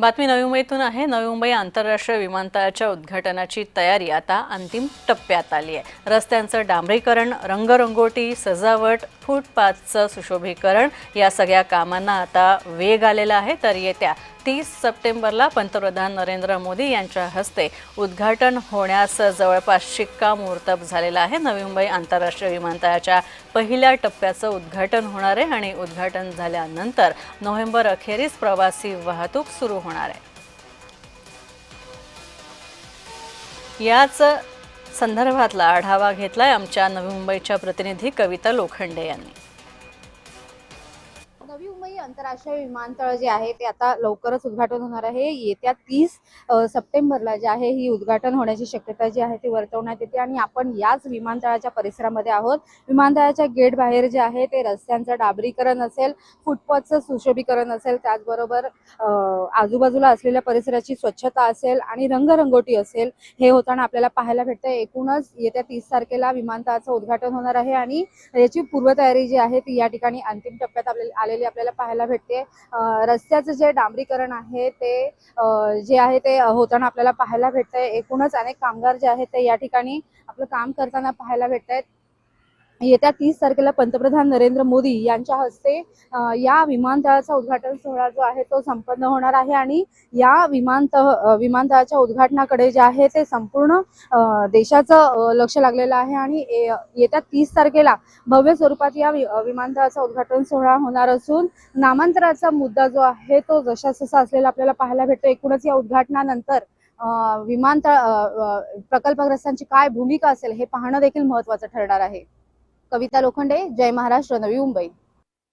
बातमी नवी मुंबईतून आहे. नवी मुंबई आंतरराष्ट्रीय विमानतळाच्या उद्घाटनाची तयारी आता अंतिम टप्प्यात आली आहे. रस्त्यांचं डांबरीकरण रंगरंगोटी सजावट फुटपाथचं सुशोभीकरण या सगळ्या कामांना आता वेग आलेला आहे. तर येत्या तीस सप्टेंबरला पंतप्रधान नरेंद्र मोदी यांच्या हस्ते उद्घाटन होण्यास जवळपास शिक्कामोर्तब झालेला आहे. नवी मुंबई आंतरराष्ट्रीय विमानतळाच्या पहिल्या टप्प्याचं उद्घाटन होणार आहे आणि उद्घाटन झाल्यानंतर नोव्हेंबर अखेरीस प्रवासी वाहतूक सुरू होणार आहे. याच संदर्भातला आढावा घेतलाय आमच्या नवी मुंबईच्या प्रतिनिधी कविता लोखंडे यांनी. नवी मुंबई आंतरराष्ट्रीय विमानतळ जे आहे ते आता लवकरच उद्घाटन होणार आहे. येत्या तीस सप्टेंबरला जे आहे ही उद्घाटन होण्याची शक्यता जी आहे ती वर्तवण्यात येते आणि आपण याच विमानतळाच्या परिसरामध्ये आहोत. विमानतळाच्या गेट बाहेर जे आहे ते रस्त्यांचं डाबरीकरण असेल फुटपाथचं सुशोभीकरण असेल त्याचबरोबर आजूबाजूला असलेल्या परिसराची स्वच्छता असेल आणि रंगरंगोटी असेल हे होताना आपल्याला पाहायला भेटतं एकूणच येत्या तीस तारखेला विमानतळाचं उद्घाटन होणार आहे आणि याची पूर्वतयारी जी आहे ती या ठिकाणी अंतिम टप्प्यात आपल्याला आलेली आपल्याला पाहायला भेटते. रस्त्याचं जे डांबरीकरण आहे ते जे आहे ते होताना आपल्याला पाहायला भेटतंय. एकूणच अनेक कामगार जे आहेत ते या ठिकाणी आपलं काम करताना पाहायला भेटत आहेत येत्या तीस तारखेला पंतप्रधान नरेंद्र मोदी यांच्या हस्ते या विमानतळाचा उद्घाटन सोहळा जो आहे तो संपन्न होणार आहे आणि या विमानतळ विमानतळाच्या उद्घाटनाकडे जे आहे ते संपूर्ण देशाचं लक्ष लागलेलं आहे आणि येत्या तीस तारखेला भव्य स्वरूपात या विमानतळाचा उद्घाटन सोहळा होणार असून नामांतराचा मुद्दा जो आहे तो जशा जसा असलेला आपल्याला पाहायला भेटतो एकूणच या उद्घाटनानंतर विमानतळ प्रकल्पग्रस्तांची काय भूमिका असेल हे पाहणं देखील महत्वाचं ठरणार आहे. कविता लोखंडे जय महाराष्ट्र नवी मुंबई.